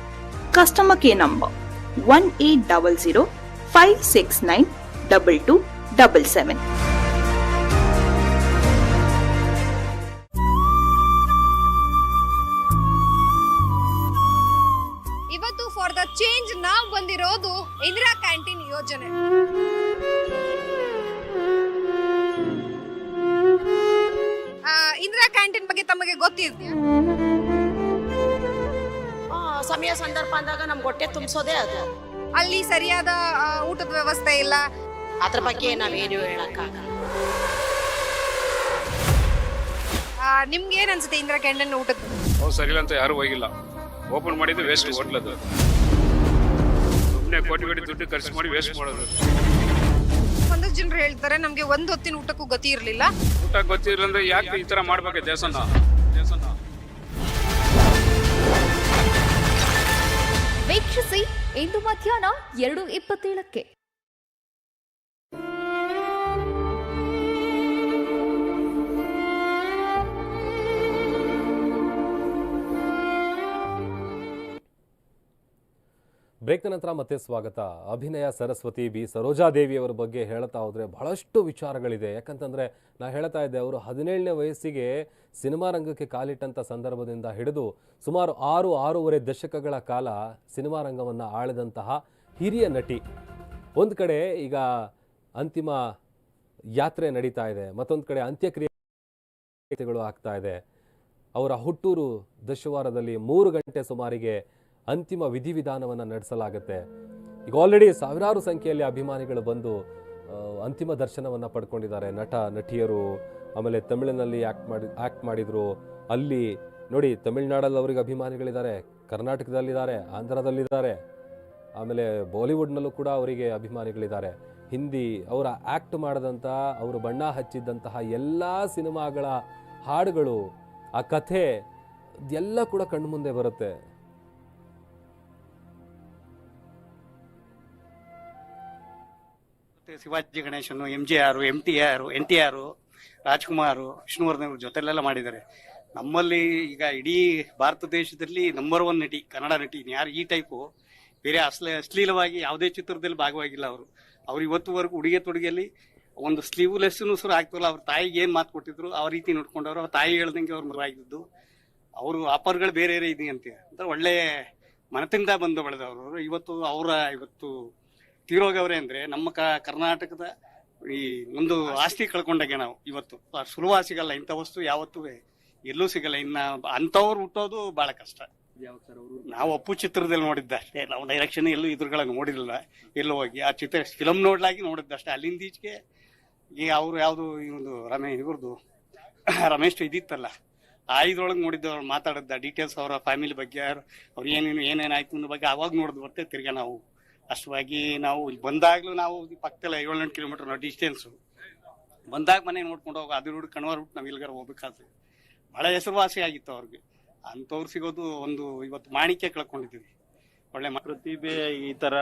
Customer care number 1800 569 2277. ಇವತ್ತು ಫಾರ್ ದ ಚೇಂಜ್ ನಾವು ಬಂದಿರೋದು ಇಂದಿರಾ ಕ್ಯಾಂಟೀನ್ ಯೋಜನೆ ಇಂದಿರಾ ಕ್ಯಾಂಟೀನ್ ಬಗ್ಗೆ ತಮಗೆ ಗೊತ್ತಿದೆಯಾ ಸಮಯ ಸಂದರ್ಭ ಅಂದಾಗ ನಮ್ಗೆ ಹೊಟ್ಟೆ ತುಂಬಿಸೋದೇ ಅದು. ಅಲ್ಲಿ ಸರಿಯಾದ ಆ, ಊಟದ ವ್ಯವಸ್ಥೆ ಇಲ್ಲ. ಅದ್ರ ಬಗ್ಗೆ ನಾವೇನು ಹೇಳಕ್ಕಾಗಲ್ಲ. ಆ, ನಿಮ್ಗೆ ಏನ್ ಅನ್ಸುತ್ತೆ ಇಂದಿರಾ ಕ್ಯಾಂಟೀನ್ ಊಟದ ಅವ್ರು ಸರಿಯಿಲ್ಲ ಅಂತ ಯಾರು ಹೋಗಿಲ್ಲ. ಓಪನ್ ಮಾಡಿದ್ದು ವೇಸ್ಟ್ ಹೋಟ್ಲದು ಸುಮ್ಮನೆ ಕೋಟಿ ಕೋಟಿ ದುಡ್ಡು ಖರ್ಚು ಮಾಡಿ ವೇಸ್ಟ್ ಮಾಡೋದು. ಒಂದಷ್ಟು ಜನರು ಹೇಳ್ತಾರೆ ನಮ್ಗೆ ಒಂದ್ ಹೊತ್ತಿನ ಊಟಕ್ಕೂ ಗತಿ ಇರಲಿಲ್ಲ. ಊಟ ಗೊತ್ತಿಲ್ಲ ಅಂದ್ರೆ ಯಾಕೆ ಈ ತರ ಮಾಡ್ಬೇಕು ದೇವಸ್ಥಾನ? ದೇವಸ್ಥಾನ. ವೀಕ್ಷಿಸಿ ಇಂದು ಮಧ್ಯಾಹ್ನ ಎರಡು ಇಪ್ಪತ್ತೇಳಕ್ಕೆ. ಬ್ರೇಕ್ನ ನಂತರ ಮತ್ತೆ ಸ್ವಾಗತ. ಅಭಿನಯ ಸರಸ್ವತಿ ಬಿ. ಸರೋಜಾದೇವಿಯವರ ಬಗ್ಗೆ ಹೇಳ್ತಾ ಹೋದರೆ ಬಹಳಷ್ಟು ವಿಚಾರಗಳಿದೆ. ಯಾಕಂತಂದರೆ ನಾ ಹೇಳ್ತಾ ಇದ್ದೆ, ಅವರು ಹದಿನೇಳನೇ ವಯಸ್ಸಿಗೆ ಸಿನಿಮಾ ರಂಗಕ್ಕೆ ಕಾಲಿಟ್ಟಂಥ ಸಂದರ್ಭದಿಂದ ಹಿಡಿದು ಸುಮಾರು ಆರು, ಆರೂವರೆ ದಶಕಗಳ ಕಾಲ ಸಿನಿಮಾ ರಂಗವನ್ನು ಆಳಿದಂತಹ ಹಿರಿಯ ನಟಿ. ಒಂದು ಕಡೆ ಈಗ ಅಂತಿಮ ಯಾತ್ರೆ ನಡೀತಾ ಇದೆ, ಮತ್ತೊಂದು ಕಡೆ ಅಂತ್ಯಕ್ರಿಯೆಗಳು ಆಗ್ತಾ ಇದೆ. ಅವರ ಹುಟ್ಟೂರು ದಶವಾರದಲ್ಲಿ ಮೂರು ಗಂಟೆ ಸುಮಾರಿಗೆ ಅಂತಿಮ ವಿಧಿವಿಧಾನವನ್ನು ನಡೆಸಲಾಗುತ್ತೆ. ಈಗ ಆಲ್ರೆಡಿ ಸಾವಿರಾರು ಸಂಖ್ಯೆಯಲ್ಲಿ ಅಭಿಮಾನಿಗಳು ಬಂದು ಅಂತಿಮ ದರ್ಶನವನ್ನು ಪಡ್ಕೊಂಡಿದ್ದಾರೆ. ನಟ, ನಟಿಯರು, ಆಮೇಲೆ ತಮಿಳಿನಲ್ಲಿ ಆ್ಯಕ್ಟ್ ಮಾಡಿ ಆ್ಯಕ್ಟ್ ಮಾಡಿದರು. ಅಲ್ಲಿ, ನೋಡಿ, ತಮಿಳ್ನಾಡಲ್ಲಿ ಅವ್ರಿಗೆ ಅಭಿಮಾನಿಗಳಿದ್ದಾರೆ, ಕರ್ನಾಟಕದಲ್ಲಿದ್ದಾರೆ, ಆಂಧ್ರದಲ್ಲಿದ್ದಾರೆ. ಆಮೇಲೆ ಬಾಲಿವುಡ್ನಲ್ಲೂ ಕೂಡ ಅವರಿಗೆ ಅಭಿಮಾನಿಗಳಿದ್ದಾರೆ. ಹಿಂದಿ, ಅವರ ಆ್ಯಕ್ಟ್ ಮಾಡಿದಂಥ ಅವರು ಬಣ್ಣ ಹಚ್ಚಿದ್ದಂತಹ ಎಲ್ಲ ಸಿನಿಮಾಗಳ ಹಾಡುಗಳು, ಆ ಕಥೆ ಎಲ್ಲ ಕೂಡ ಕಣ್ಮುಂದೆ ಬರುತ್ತೆ. Shivaji ಗಣೇಶನು M G R M T R N T R Rajkumar, Vishnuvardhan ಜೊತೆಲೆಲ್ಲ ಮಾಡಿದ್ದಾರೆ. ನಮ್ಮಲ್ಲಿ ಈಗ ಇಡೀ ಭಾರತ ದೇಶದಲ್ಲಿ ನಂಬರ್ ಒನ್ ನಟಿ, ಕನ್ನಡ ನಟಿ ಯಾರು ಈ ಟೈಪು ಬೇರೆ ಅಶ್ಲ ಅಶ್ಲೀಲವಾಗಿ ಯಾವುದೇ ಚಿತ್ರದಲ್ಲಿ ಭಾಗವಾಗಿಲ್ಲ ಅವರು. ಅವ್ರು ಇವತ್ತುವರೆಗೂ ಉಡುಗೆ ತೊಡುಗೆಯಲ್ಲಿ ಒಂದು ಸ್ಲೀವ್ಲೆಸ್ನು ಸರ್ ಆಗ್ತಿಲ್ಲ ಅವ್ರ ತಾಯಿಗೆ ಏನು ಮಾತು ಕೊಟ್ಟಿದ್ರು, ಆ ರೀತಿ ನೋಡ್ಕೊಂಡವ್ರು. ಅವ್ರ ತಾಯಿ ಹೇಳ್ದಂಗೆ ಅವ್ರು ಮರವಾಗಿದ್ದು. ಅವರು ಆಫರ್ಗಳು ಬೇರೆ ಬೇರೆ ಅಂತ ಅಂದ್ರೆ ಒಳ್ಳೆ ಮನತಿಂದ ಬಂದು ಬೆಳೆದವರು. ಇವತ್ತು, ಅವರ ಇವತ್ತು ತೀರೋಗವ್ರೆ ಅಂದ್ರೆ ನಮ್ಮ ಕ- ಕರ್ನಾಟಕದ ಈ ಒಂದು ಆಸ್ತಿ. ಕಳ್ಕೊಂಡಾಗೆ ನಾವು ಇವತ್ತು. ಆ ಸುಲಭ ಸಿಗಲ್ಲ ಇಂಥ ವಸ್ತು ಯಾವತ್ತೂ ಎಲ್ಲೂ ಸಿಗಲ್ಲ. ಇನ್ನ ಅಂಥವ್ರು ಹುಟ್ಟೋದು ಬಹಳ ಕಷ್ಟ. ನಾವು ಅಪ್ಪು ಚಿತ್ರದಲ್ಲಿ ನೋಡಿದ್ದ ಅಷ್ಟೇ ನಾವು ಡೈರೆಕ್ಷನ್ ಎಲ್ಲೂ ಇದ್ರಗಳನ್ನು ನೋಡಿರಲಿಲ್ಲ. ಎಲ್ಲೂ ಹೋಗಿ ಆ ಚಿತ್ರ ಫಿಲಮ್ ನೋಡ್ಲಾಗಿ ನೋಡಿದ್ದಷ್ಟೇ. ಅಲ್ಲಿಂದ ಈಚೆಗೆ ಈಗ ಅವ್ರು ಯಾವುದು ಈ ಒಂದು ರಮೇಶ್ ಇವ್ರದ್ದು? ರಮೇಶ್ ಇದಿತ್ತಲ್ಲ ಆ ಇದ್ರೊಳಗೆ ನೋಡಿದ್ದು ಅವ್ರು ಮಾತಾಡಿದ್ದ ಡೀಟೇಲ್ಸ್ ಅವರ ಫ್ಯಾಮಿಲಿ ಬಗ್ಗೆ ಅವ್ರು ಏನೇನು ಏನೇನಾಯ್ತು ಅನ್ನೋ ಬಗ್ಗೆ ಅವಾಗ ನೋಡಿದ್ ಮತ್ತೆ ತಿರ್ಗಾ ನಾವು ಅಷ್ಟವಾಗಿ ನಾವು ಇಲ್ಲಿ ಬಂದಾಗ್ಲೂ ನಾವು ಪಕ್ಕದಲ್ಲಿ ಏಳೆಂಟು ಕಿಲೋಮೀಟರ್ ಡಿಸ್ಟೆನ್ಸು ಬಂದಾಗ ಮನೆ ನೋಡ್ಕೊಂಡು ಹೋಗಿ ಅದ್ರ ಹುಡುಗ ಕಣವಾರ ಹುಟ್ಟು ನಾವು ಇಲ್ಲಿಗಾರ ಹೋಗ್ಬೇಕಾದ್ರೆ. ಬಹಳ ಹೆಸರುವಾಸಿ ಆಗಿತ್ತು ಅವ್ರಿಗೆ. ಅಂಥವ್ರು ಸಿಗೋದು ಒಂದು ಇವತ್ತು ಮಾಣಿಕ್ಯ ಕಳ್ಕೊಂಡಿದ್ದೀವಿ. ಒಳ್ಳೆ ಪ್ರತಿಭೆ ಈ ತರ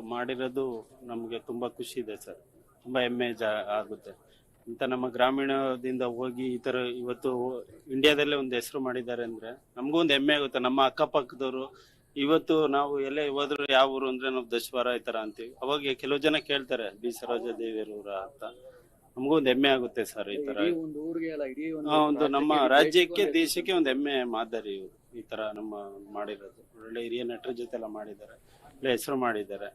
ಮಾಡಿರೋದು ನಮಗೆ ತುಂಬಾ ಖುಷಿ ಇದೆ ಸರ್. ತುಂಬಾ ಹೆಮ್ಮೆ ಜಾ- ಆಗುತ್ತೆ. ಇಂಥ ನಮ್ಮ ಗ್ರಾಮೀಣದಿಂದ ಹೋಗಿ ಈ ತರ ಇವತ್ತು ಇಂಡಿಯಾದಲ್ಲೇ ಒಂದು ಹೆಸರು ಮಾಡಿದ್ದಾರೆ ಅಂದ್ರೆ ನಮಗೂ ಒಂದು ಹೆಮ್ಮೆ ಆಗುತ್ತೆ. ನಮ್ಮ ಅಕ್ಕಪಕ್ಕದವರು ಇವತ್ತು ನಾವು ಎಲ್ಲೇ ಹೋದ್ರು ಯಾವ ಊರು ಅಂದ್ರೆ ನಾವು ದಶವಾರ ಈ ತರ ಅಂತೀವಿ. ಅವಾಗ ಕೆಲವು ಜನ ಕೇಳ್ತಾರೆ ಬಿ ಸರೋಜ ದೇವಿಯರೂರ ಅಂತ. ನಮಗೂ ಒಂದು ಹೆಮ್ಮೆ ಆಗುತ್ತೆ ಸರ್ ಈ ತರ. ಒಂದು ಊರಿಗೆ ಅಲ್ಲ ಇಡೀ ಆ, ಒಂದು ನಮ್ಮ ರಾಜ್ಯಕ್ಕೆ ದೇಶಕ್ಕೆ ಒಂದು ಹೆಮ್ಮೆ ಮಾದರಿ ಇವ್ರು ಈ ತರ ನಮ್ಮ ಮಾಡಿರೋದು. ಒಳ್ಳೆ ಹಿರಿಯ ನಟರ ಜೊತೆ ಎಲ್ಲ ಮಾಡಿದ್ದಾರೆ ಒಳ್ಳೆ ಹೆಸರು ಮಾಡಿದ್ದಾರೆ.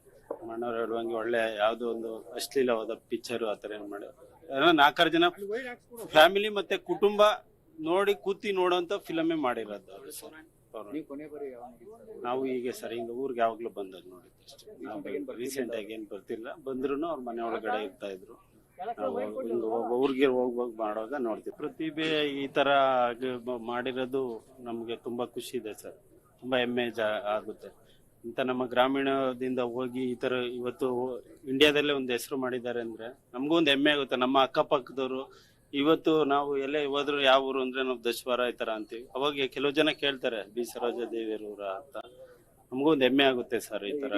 ಮಣ್ಣವ್ರು ಹೇಳುವಂಗೆ ಒಳ್ಳೆ ಯಾವ್ದೋ ಒಂದು ಅಶ್ಲೀಲವಾದ ಪಿಕ್ಚರ್ ಆ ತರ ಏನ್ ಮಾಡಿ ನಾಲ್ಕಾರು ಜನ ಫ್ಯಾಮಿಲಿ ಮತ್ತೆ ಕುಟುಂಬ ನೋಡಿ ಕೂತಿ ನೋಡೋಂತ ಫಿಲಮೇ ಮಾಡಿರೋದು ಅವ್ರು ಸರ್. ನಾವು ಈಗ ಸರ್ ಹಿಂಗ ಊರಿಗೆ ಯಾವಾಗ್ಲೂ ನೋಡಿದ್ದು ಅಷ್ಟೇ. ನಾವು ರೀಸೆಂಟ್ ಆಗಿ ಏನ್ ಬರ್ತಿಲ್ಲ ಬಂದ್ರು ಅವ್ರ ಮನೆ ಒಳಗಡೆ ಇರ್ತಾ ಇದ್ರು. ನಾವು ಹಿಂಗ ಹೋಗ್- ಊರಿಗೆ ಹೋಗ್ವಾಗ ಮಾಡುವಾಗ ನೋಡ್ತೀವಿ ಪ್ರತಿಭೆ ಈ ತರ ಮಾಡಿರೋದು ನಮ್ಗೆ ತುಂಬಾ ಖುಷಿ ಇದೆ ಸರ್. ತುಂಬಾ ಹೆಮ್ಮೆ ಜಾ- ಆಗುತ್ತೆ. ಇಂಥ ನಮ್ಮ ಗ್ರಾಮೀಣದಿಂದ ಹೋಗಿ ಈ ತರ ಇವತ್ತು ಇಂಡಿಯಾದಲ್ಲೇ ಒಂದು ಹೆಸರು ಮಾಡಿದ್ದಾರೆ ಅಂದ್ರೆ ನಮಗೂ ಒಂದು ಹೆಮ್ಮೆ ಆಗುತ್ತೆ. ನಮ್ಮ ಅಕ್ಕಪಕ್ಕದವರು ಇವತ್ತು ನಾವು ಎಲ್ಲ ಹೋದ್ರು ಯಾವ ಊರು ಅಂದ್ರೆ ನಾವು ದಶವಾರ ಈ ತರ ಅಂತೀವಿ. ಅವಾಗ ಕೆಲವು ಜನ ಕೇಳ್ತಾರೆ ಬಿ ಸರೋಜ ದೇವಿಯರೂರ ಅಂತ. ನಮಗೂ ಒಂದು ಹೆಮ್ಮೆ ಆಗುತ್ತೆ ಸರ್ ಈ ತರ.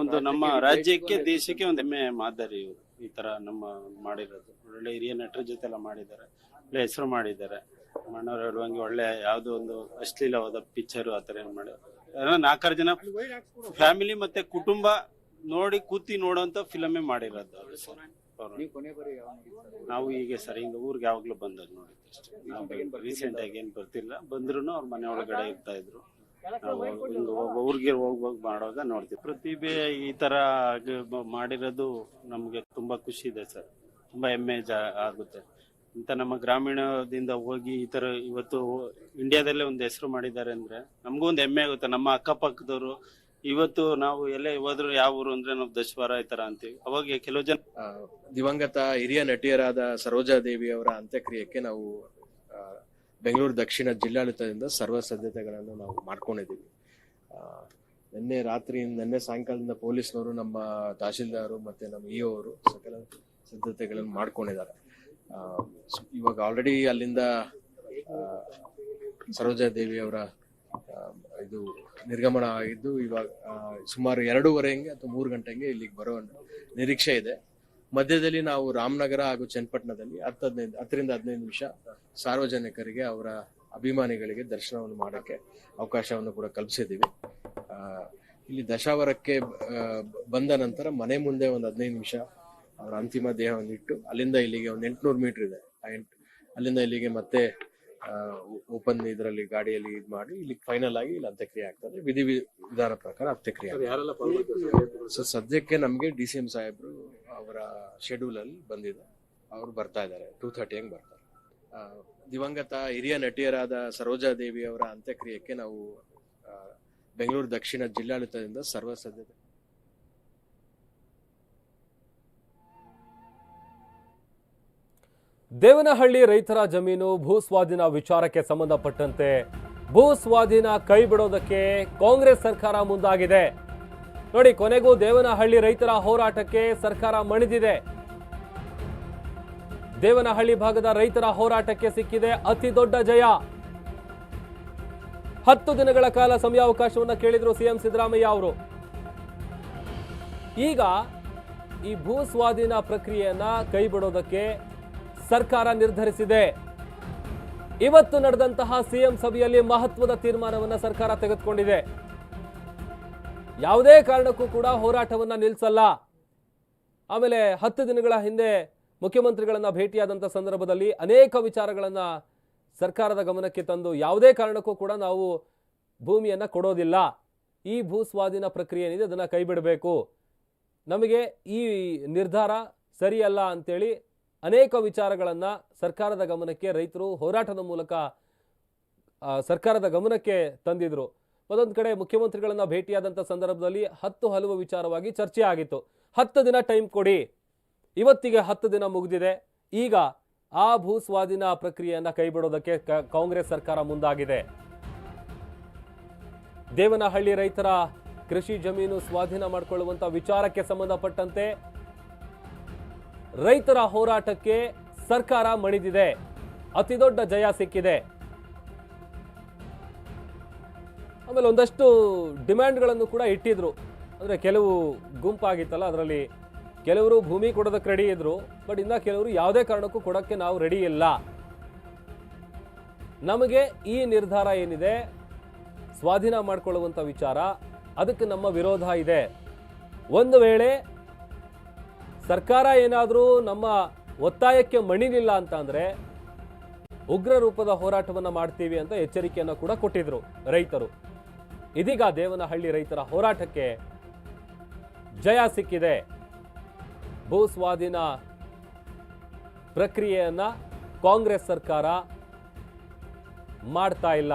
ಒಂದು ನಮ್ಮ ರಾಜ್ಯಕ್ಕೆ ದೇಶಕ್ಕೆ ಒಂದು ಹೆಮ್ಮೆ ಮಾದರಿ ಇವ್ರು ಈ ತರ ನಮ್ಮ ಮಾಡಿರೋದು. ಒಳ್ಳೆ ಹಿರಿಯ ನಟರ ಜೊತೆ ಎಲ್ಲ ಮಾಡಿದ್ದಾರೆ. ಒಳ್ಳೆ ಹೆಸರು ಮಾಡಿದ್ದಾರೆ. ಮಣ್ಣವ್ರು ಹೇಳುವಂಗೆ ಒಳ್ಳೆ ಯಾವ್ದೋ ಒಂದು ಅಶ್ಲೀಲವಾದ ಪಿಕ್ಚರ್ ಆ ತರ ಏನ್ ಮಾಡಿದ್ರು ನಾಲ್ಕಾರು ಜನ ಫ್ಯಾಮಿಲಿ ಮತ್ತೆ ಕುಟುಂಬ ನೋಡಿ ಕೂತಿ ನೋಡೋಂತ ಫಿಲಮೇ ಮಾಡಿರೋದು ಅವರು ಸರ್. ನಾವು ಈಗ ಸರ್ ಹಿಂಗ ಊರಿಗೆ ಯಾವಾಗ್ಲೂ ಬಂದಾಗ ನೋಡಿ ಅಷ್ಟೇ. ನಾವು ರೀಸೆಂಟ್ ಆಗಿ ಏನ್ ಬರ್ತಿಲ್ಲ ಬಂದ್ರು ಅವ್ರ ಮನೆ ಒಳಗಡೆ ಇರ್ತಾ ಇದ್ರು. ನಾವು ಹಿಂಗ ಹೋಗ್- ಊರಿಗೆ ಹೋಗ್ಬೇಕು ಮಾಡುವಾಗ ನೋಡ್ತೀವಿ ಪ್ರತಿಭೆ ಈ ತರ ಮಾಡಿರೋದು ನಮ್ಗೆ ತುಂಬಾ ಖುಷಿ ಇದೆ ಸರ್. ತುಂಬಾ ಹೆಮ್ಮೆ ಜಾ- ಆಗುತ್ತೆ. ಇಂತ ನಮ್ಮ ಗ್ರಾಮೀಣದಿಂದ ಹೋಗಿ ಈ ತರ ಇವತ್ತು ಇಂಡಿಯಾದಲ್ಲೇ ಒಂದು ಹೆಸರು ಮಾಡಿದ್ದಾರೆ ಅಂದ್ರೆ ನಮಗೂ ಒಂದು ಹೆಮ್ಮೆ ಆಗುತ್ತೆ. ನಮ್ಮ ಅಕ್ಕಪಕ್ಕದವರು ಇವತ್ತು ನಾವು ಎಲ್ಲೇ ಹೋದ್ರು ಯಾವ ಊರು ಅಂದ್ರೆ ನಾವು ದಶವಾರ ಈ ತರ ಅಂತೀವಿ. ಅವಾಗ ಕೆಲವು ಜನ ದಿವಂಗತ ಹಿರಿಯ ನಟಿಯರಾದ ಸರೋಜಾ ದೇವಿ ಅವರ ಅಂತ್ಯಕ್ರಿಯೆಗೆ ನಾವು ಬೆಂಗಳೂರು ದಕ್ಷಿಣ ಜಿಲ್ಲಾಡಳಿತದಿಂದ ಸರ್ವ ಸಿದ್ಧತೆಗಳನ್ನು ನಾವು ಮಾಡ್ಕೊಂಡಿದ್ದೀವಿ. ನಿನ್ನೆ ರಾತ್ರಿ, ನಿನ್ನೆ ಸಾಯಂಕಾಲದಿಂದ ಪೊಲೀಸ್ನವರು ನಮ್ಮ ತಹಶೀಲ್ದಾರು ಮತ್ತೆ ನಮ್ಮ ಇ ಅವರು ಸಕಲ ಸಿದ್ಧತೆಗಳನ್ನು ಮಾಡ್ಕೊಂಡಿದ್ದಾರೆ. ಇವಾಗ ಆಲ್ರೆಡಿ ಅಲ್ಲಿಂದ ಸರೋಜಾ ದೇವಿ ಅವರ ಇದು ನಿರ್ಗಮನ ಆಗಿದ್ದು ಇವಾಗ ಸುಮಾರು ಎರಡೂವರೆ ಹಂಗೆ ಅಥವಾ ಮೂರು ಗಂಟೆಗೆ ಇಲ್ಲಿಗೆ ಬರೋ ನಿರೀಕ್ಷೆ ಇದೆ. ಮಧ್ಯದಲ್ಲಿ ನಾವು ರಾಮನಗರ ಹಾಗೂ ಚನ್ನಪಟ್ಟಣದಲ್ಲಿ ಹತ್ತು ಹದಿನೈದು ಹತ್ತರಿಂದ ಹದಿನೈದು ನಿಮಿಷ ಸಾರ್ವಜನಿಕರಿಗೆ ಅವರ ಅಭಿಮಾನಿಗಳಿಗೆ ದರ್ಶನವನ್ನು ಮಾಡೋಕ್ಕೆ ಅವಕಾಶವನ್ನು ಕೂಡ ಕಲ್ಪಿಸಿದ್ದೀವಿ. ಇಲ್ಲಿ ದಶಾವರಕ್ಕೆ ಬಂದ ನಂತರ ಮನೆ ಮುಂದೆ ಒಂದು ಹದಿನೈದು ನಿಮಿಷ ಅವರ ಅಂತಿಮ ದೇಹವನ್ನು ಇಟ್ಟು ಅಲ್ಲಿಂದ ಇಲ್ಲಿಗೆ ಒಂದು ಎಂಟುನೂರು ಮೀಟರ್ ಇದೆ. ಅಲ್ಲಿಂದ ಇಲ್ಲಿಗೆ ಮತ್ತೆ ಓಪನ್ ಇದರಲ್ಲಿ ಗಾಡಿಯಲ್ಲಿ ಇದು ಮಾಡಿ ಇಲ್ಲಿ ಫೈನಲ್ ಆಗಿ ಇಲ್ಲಿ ಅಂತ್ಯಕ್ರಿಯೆ ಆಗ್ತದೆ. ವಿಧಿ ವಿ- ವಿಧಾನ ಪ್ರಕಾರ ಅಂತ್ಯಕ್ರಿಯೆ ಆಗ್ತದೆ. ಸೊ ಸದ್ಯಕ್ಕೆ ನಮಗೆ ಡಿ ಸಿ ಎಂ ಸಾಹೇಬ್ರು ಅವರ ಶೆಡ್ಯೂಲ್ ಅಲ್ಲಿ ಬಂದಿದೆ. ಅವರು ಬರ್ತಾ ಇದ್ದಾರೆ. ಟೂ ಥರ್ಟಿ ಹಂಗೆ ಬರ್ತಾರೆ. ಆ, ದಿವಂಗತ ಹಿರಿಯ ನಟಿಯರಾದ ಸರೋಜಾ ದೇವಿ ಅವರ ಅಂತ್ಯಕ್ರಿಯೆಗೆ ನಾವು ಆ, ಬೆಂಗಳೂರು ದಕ್ಷಿಣ ಜಿಲ್ಲಾಡಳಿತದಿಂದ ಸರ್ವ ಸಿದ್ಧತೆ ದೇವನಹಳ್ಳಿ ರೈತರ ಜಮೀನು ಭೂ ಸ್ವಾಧೀನ ವಿಚಾರಕ್ಕೆ ಸಂಬಂಧಪಟ್ಟಂತೆ ಭೂ ಸ್ವಾಧೀನ ಕೈ ಬಿಡೋದಕ್ಕೆ ಕಾಂಗ್ರೆಸ್ ಸರ್ಕಾರ ಮುಂದಾಗಿದೆ. ನೋಡಿ, ಕೊನೆಗೂ ದೇವನಹಳ್ಳಿ ರೈತರ ಹೋರಾಟಕ್ಕೆ ಸರ್ಕಾರ ಮಣಿದಿದೆ. ದೇವನಹಳ್ಳಿ ಭಾಗದ ರೈತರ ಹೋರಾಟಕ್ಕೆ ಸಿಕ್ಕಿದೆ ಅತಿ ದೊಡ್ಡ ಜಯ. ಹತ್ತು ದಿನಗಳ ಕಾಲ ಸಮಯಾವಕಾಶವನ್ನು ಕೇಳಿದ್ರು ಸಿಎಂ ಸಿದ್ದರಾಮಯ್ಯ ಅವರು. ಈಗ ಈ ಭೂ ಸ್ವಾಧೀನ ಪ್ರಕ್ರಿಯೆಯನ್ನ ಕೈ ಬಿಡೋದಕ್ಕೆ ಸರ್ಕಾರ ನಿರ್ಧರಿಸಿದೆ. ಇವತ್ತು ನಡೆದಂತಹ ಸಿಎಂ ಸಭೆಯಲ್ಲಿ ಮಹತ್ವದ ತೀರ್ಮಾನವನ್ನು ಸರ್ಕಾರ ತೆಗೆದುಕೊಂಡಿದೆ. ಯಾವುದೇ ಕಾರಣಕ್ಕೂ ಕೂಡ ಹೋರಾಟವನ್ನ ನಿಲ್ಲಿಸಲ್ಲ ಆಮೇಲೆ ಹತ್ತು ದಿನಗಳ ಹಿಂದೆ ಮುಖ್ಯಮಂತ್ರಿಗಳನ್ನ ಭೇಟಿಯಾದಂಥ ಸಂದರ್ಭದಲ್ಲಿ ಅನೇಕ ವಿಚಾರಗಳನ್ನ ಸರ್ಕಾರದ ಗಮನಕ್ಕೆ ತಂದು ಯಾವುದೇ ಕಾರಣಕ್ಕೂ ಕೂಡ ನಾವು ಭೂಮಿಯನ್ನ ಕೊಡೋದಿಲ್ಲ. ಈ ಭೂ ಸ್ವಾಧೀನ ಪ್ರಕ್ರಿಯೆ ಏನಿದೆ ಅದನ್ನು ಕೈಬಿಡಬೇಕು. ನಮಗೆ ಈ ನಿರ್ಧಾರ ಸರಿಯಲ್ಲ ಅಂತೇಳಿ ಅನೇಕ ವಿಚಾರಗಳನ್ನು ಸರ್ಕಾರದ ಗಮನಕ್ಕೆ ರೈತರು ಹೋರಾಟದ ಮೂಲಕ ಸರ್ಕಾರದ ಗಮನಕ್ಕೆ ತಂದಿದ್ರು. ಮತ್ತೊಂದು ಕಡೆ ಮುಖ್ಯಮಂತ್ರಿಗಳನ್ನು ಭೇಟಿಯಾದಂಥ ಸಂದರ್ಭದಲ್ಲಿ ಹತ್ತು ಹಲವು ವಿಚಾರವಾಗಿ ಚರ್ಚೆ ಆಗಿತ್ತು. ಹತ್ತು ದಿನ ಟೈಮ್ ಕೊಡಿ. ಇವತ್ತಿಗೆ ಹತ್ತು ದಿನ ಮುಗಿದಿದೆ. ಈಗ ಆ ಭೂ ಸ್ವಾಧೀನ ಪ್ರಕ್ರಿಯೆಯನ್ನು ಕೈಬಿಡೋದಕ್ಕೆ ಕಾಂಗ್ರೆಸ್ ಸರ್ಕಾರ ಮುಂದಾಗಿದೆ. ದೇವನಹಳ್ಳಿ ರೈತರ ಕೃಷಿ ಜಮೀನು ಸ್ವಾಧೀನ ಮಾಡಿಕೊಳ್ಳುವಂಥ ವಿಚಾರಕ್ಕೆ ಸಂಬಂಧಪಟ್ಟಂತೆ ರೈತರ ಹೋರಾಟಕ್ಕೆ ಸರ್ಕಾರ ಮಣಿದಿದೆ. ಅತಿದೊಡ್ಡ ಜಯ ಸಿಕ್ಕಿದೆ. ಆಮೇಲೆ ಒಂದಷ್ಟು ಡಿಮ್ಯಾಂಡ್ಗಳನ್ನು ಕೂಡ ಇಟ್ಟಿದ್ರು. ಅಂದರೆ ಕೆಲವು ಗುಂಪಾಗಿತ್ತಲ್ಲ, ಅದರಲ್ಲಿ ಕೆಲವರು ಭೂಮಿ ಕೊಡೋದಕ್ಕೆ ರೆಡಿ ಇದ್ರು ಬಟ್ ಇನ್ನ ಕೆಲವರು ಯಾವುದೇ ಕಾರಣಕ್ಕೂ ಕೊಡೋಕ್ಕೆ ನಾವು ರೆಡಿ ಇಲ್ಲ. ನಮಗೆ ಈ ನಿರ್ಧಾರ ಏನಿದೆ? ಸ್ವಾಧೀನ ಮಾಡಿಕೊಳ್ಳುವಂಥ ವಿಚಾರ. ಅದಕ್ಕೆ ನಮ್ಮ ವಿರೋಧ ಇದೆ. ಒಂದು ವೇಳೆ ಸರ್ಕಾರ ಏನಾದರೂ ನಮ್ಮ ಒತ್ತಾಯಕ್ಕೆ ಮಣಿಲಿಲ್ಲ ಅಂತ ಅಂದರೆ ಉಗ್ರ ರೂಪದ ಹೋರಾಟವನ್ನು ಮಾಡ್ತೀವಿ ಅಂತ ಎಚ್ಚರಿಕೆಯನ್ನು ಕೂಡ ಕೊಟ್ಟಿದ್ರು ರೈತರು. ಇದೀಗ ದೇವನಹಳ್ಳಿ ರೈತರ ಹೋರಾಟಕ್ಕೆ ಜಯ ಸಿಕ್ಕಿದೆ. ಭೂ ಸ್ವಾಧೀನ ಪ್ರಕ್ರಿಯೆಯನ್ನು ಕಾಂಗ್ರೆಸ್ ಸರ್ಕಾರ ಮಾಡ್ತಾ ಇಲ್ಲ.